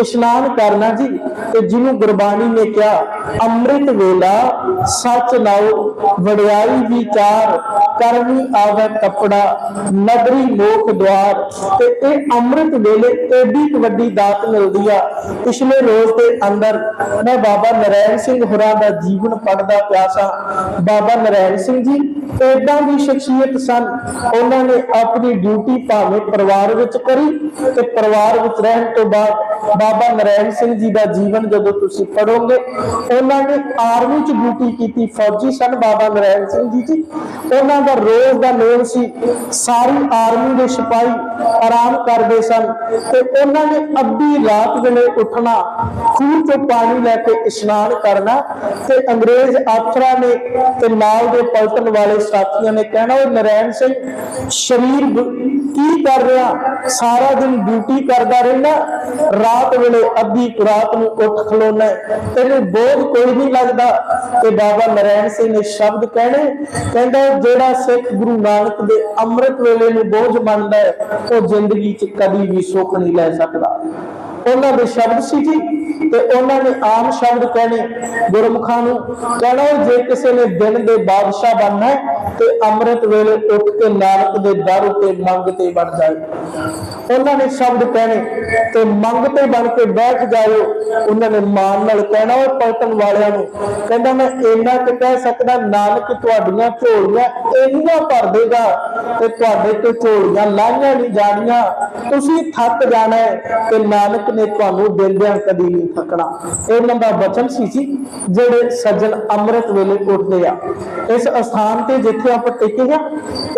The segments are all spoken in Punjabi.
ਇਸ਼ਨਾਨ ਕਰਨਾ ਜੀ, ਤੇ ਜਿਹਨੂੰ ਗੁਰਬਾਣੀ ਨੇ ਕਿਹਾ, ਅੰਮ੍ਰਿਤ ਵੇਲਾ, ਸੱਚ ਨਾਉ, ਵਡਿਆਈ ਵਿਚਾਰ ਕਰਨੀ ਆਵੇ ਕਪੜਾ, ਨਗਰੀ ਮੋਖ ਦਵਾਰ ਤੇ ਇਹ ਅੰਮ੍ਰਿਤ ਵੇਲੇ ਏਡੀ ਵੱਡੀ ਦਾਤ ਮਿਲਦੀ ਆ, ਪਿਛਲੇ ਰੋਜ਼ ਦੇ ਅੰਦਰ ਮੈਂ ਬਾਬਾ ਨਰੈਣ ਸਿੰਘ ਹੁਰਾਂ ਦਾ ਜੀਵਨ ਪੜਦਾ ਪਿਆ ਸਾਂ। ਬਾਬਾ ਨਰੈਣ ਸਿੰਘ ਜੀ, ਏਦਾਂ ਦੀ ਸ਼ਖਸੀਅਤ ਸਨ। ਉਹਨਾਂ ਨੇ ਆਪਣੀ ਡਿਊਟੀ ਭਾਵੇਂ ਪਰਿਵਾਰ ਵਿੱਚ ਕਰੀ ਤੇ ਪਰਿਵਾਰ ਵਿੱਚ ਰਹਿਣ ਤੋਂ ਬਾਅਦ ਬਾਬਾ ਨਰੈਣ ਸਿੰਘ ਜੀ ਦਾ ਜੀਵਨ ਜਦੋਂ ਤੁਸੀਂ ਪੜੋਗੇ ਉਹਨਾਂ ਨੇ ਆਰਮੀ 'ਚ ਡਿਊਟੀ ਕੀਤੀ, ਫੌਜੀ ਸਨ ਬਾਬਾ ਨਰੈਣ ਸਿੰਘ ਜੀ ਜੀ। ਉਹਨਾਂ ਦਾ ਰੋਜ਼ ਦਾ ਨੇਮ ਸੀ, ਸਾਰੀ ਆਰਮੀ ਦੇ ਸਿਪਾਹੀ ਆਰਾਮ ਕਰਦੇ ਸਨ ਤੇ ਉਹਨਾਂ ਨੇ ਅੱਧੀ ਰਾਤ ਵੇਲੇ ਉੱਠਣਾ, ਖੂਹ ਤੋਂ ਪਾਣੀ ਲੈ ਕੇ ਇਸ਼ਨਾਨ ਕਰਨਾ ਤੇ ਅੰਗਰੇਜ਼ ਅਫਸਰਾਂ ਨੇ ਤੇ ਨਾਲ ਦੇ ਪਲਟਨ ਵਾਲੇ ਸਾਥੀਆਂ ਨੇ ਕਹਿਣਾ ਉਹ ਨਰੈਣ ਸਿੰਘ, ਸ਼ਰੀਰ ਕੀ ਕਰ ਰਿਹਾ? ਸਾਰਾ ਦਿਨ ਡਿਊਟੀ ਕਰਦਾ ਰਹਿੰਦਾ। ਰਾਤ ਵੇਲੇ ਅੱਧੀ ਰਾਤ ਨੂੰ ਉੱਠ ਖਲੋਣਾ। ਤੈਨੂੰ ਬੋਝ ਕੋਈ ਨਹੀਂ ਲੱਗਦਾ। ਤੇ ਬਾਬਾ ਨਰੈਣ ਸਿੰਘ ਨੇ ਸ਼ਬਦ ਕਹਿਣੇ। ਕਹਿੰਦਾ, ਜਿਹੜਾ ਸਿੱਖ ਗੁਰੂ ਨਾਨਕ ਦੇ ਅੰਮ੍ਰਿਤ ਵੇਲੇ ਨੂੰ ਬੋਝ ਮੰਨਦਾ ਹੈ, ਉਹ ਜ਼ਿੰਦਗੀ 'ਚ ਕਦੀ ਵੀ ਸੁੱਖ ਨਹੀਂ ਲੈ ਸਕਦਾ। ਉਹਨਾਂ ਦੇ ਸ਼ਬਦ ਸੀ ਜੀ। ਤੇ ਉਹਨਾਂ ਨੇ ਆਮ ਸ਼ਬਦ ਕਹਿਣੇ ਗੁਰਮੁਖਾਂ ਨੂੰ। ਕਹਿਣਾ, ਜੇ ਕਿਸੇ ਨੇ ਦਿਨ ਦੇ ਬਾਦਸ਼ਾਹ ਬਣਨਾ ਹੈ ਤੇ ਅੰਮ੍ਰਿਤ ਵੇਲੇ ਉੱਠ ਕੇ ਨਾਨਕ ਦੇ ਦਰ ਉੱਤੇ ਮੰਗ ਤੇ ਬਣ ਜਾਏ। ਉਹਨਾਂ ਨੇ ਸ਼ਬਦ ਕਹਿਣੇ, ਤੇ ਮੰਗ ਬਣ ਕੇ ਬੈਠ ਜਾਓ ਉਹਨਾਂ ਨੇ ਮਾਨ ਨਾਲ ਕਹਿਣਾ ਉਹ ਪਲਟਨ ਵਾਲਿਆਂ ਨੂੰ। ਕਹਿੰਦਾ, ਮੈਂ ਇੰਨਾ ਕਿ ਕਹਿ ਸਕਦਾ, ਨਾਨਕ ਤੁਹਾਡੀਆਂ ਝੋਲੀਆਂ ਇੰਨੀਆਂ ਭਰ ਦੇਗਾ ਤੇ ਤੁਹਾਡੇ ਤੋਂ ਝੋਲੀਆਂ ਲਾਹੀਆਂ ਨਹੀਂ ਜਾਣੀਆਂ। ਤੁਸੀਂ ਥੱਕ ਜਾਣਾ ਤੇ ਨਾਨਕ ਨੇ ਤੁਹਾਨੂੰ ਦਿੰਦਿਆਂ ਕਦੀ ਨਹੀਂ ਥੱਕਣਾ। ਇਹ ਉਹਨਾਂ ਦਾ ਬਚਨ ਸੀ ਜੀ, ਜਿਹੜੇ ਸੱਜਣ ਅੰਮ੍ਰਿਤ ਵੇਲੇ ਉੱਠਦੇ ਆ। ਇਸ ਅਸਥਾਨ ਤੇ ਜਿੱਥੇ ਆਪਾਂ ਟਿਕੇ ਆ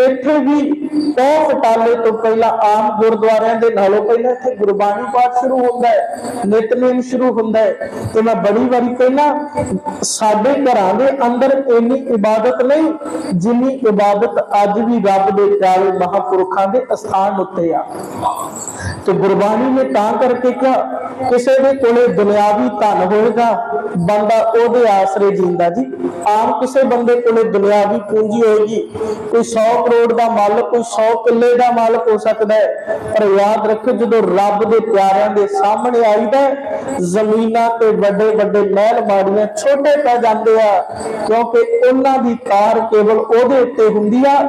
ਇੱਥੇ ਵੀ ਬਹੁਤ ਫਟਾਲੇ ਤੋਂ ਪਹਿਲਾਂ ਆਮ ਗੁਰਦੁਆਰਿਆਂ ਦੇ ਨਾਲੋਂ ਪਹਿਲਾਂ ਇੱਥੇ ਗੁਰਬਾਣੀ ਪਾਠ ਸ਼ੁਰੂ ਹੁੰਦਾ ਹੈ ਨਿਤਨੇਮ ਸ਼ੁਰੂ ਹੁੰਦਾ ਹੈ। ਤੇ ਮੈਂ ਬੜੀ ਵਾਰੀ ਪਹਿਲਾਂ ਸਾਡੇ ਘਰਾਂ ਦੇ ਅੰਦਰ ਇੰਨੀ ਇਬਾਦਤ ਨਹੀਂ, ਜਿੰਨੀ ਇਬਾਦਤ ਅੱਜ ਵੀ ਰੱਬ ਦੇ ਪਿਆਰੇ ਮਹਾਪੁਰਖਾਂ ਦੇ ਅਸਥਾਨ ਉੱਤੇ ਆ। ਤੇ ਗੁਰਬਾਣੀ ਨੇ ਤਾਂ ਕਰਕੇ ਕਿਹਾ, ਕਿਸੇ ਦੇ ਕੋਲੇ ਦੁਨਿਆਵੀ ਧਨ ਹੋਏਗਾ, ਬੰਦਾ ਉਹਦੇ ਆਸਰੇ ਜਿੰਦਾ ਜੀ। ਆਮ ਕਿਸੇ ਬੰਦੇ ਕੋਲੇ ਦੁਨਿਆਵੀ ਪੂੰਜੀ ਹੋਏਗੀ, ਕੋਈ 100 ਕਰੋੜ ਦਾ ਮਾਲਕ, ਕੋਈ 100 ਕਿੱਲੇ ਦਾ ਮਾਲਕ ਹੋ ਸਕਦਾ ਹੈ। ਪਰ ਯਾਦ ਰੱਖੋ ਜਦੋਂ ਰੱਬ ਦੇ ਪਿਆਰਿਆਂ ਦੇ ਸਾਹਮਣੇ ਆਈਦਾ ਜ਼ਮੀਨਾਂ ਤੇ ਵੱਡੇ ਵੱਡੇ ਮਹਿਲ ਮਾੜੀਆਂ ਛੋਟੇ ਪੈ ਜਾਂਦੇ ਆ, ਕਿਉਂਕਿ ਉਹਨਾਂ ਦੀ ਕਾਰ ਕੇਵਲ ਉਹਦੇ ਉੱਤੇ ਹੁੰਦੀ ਆ।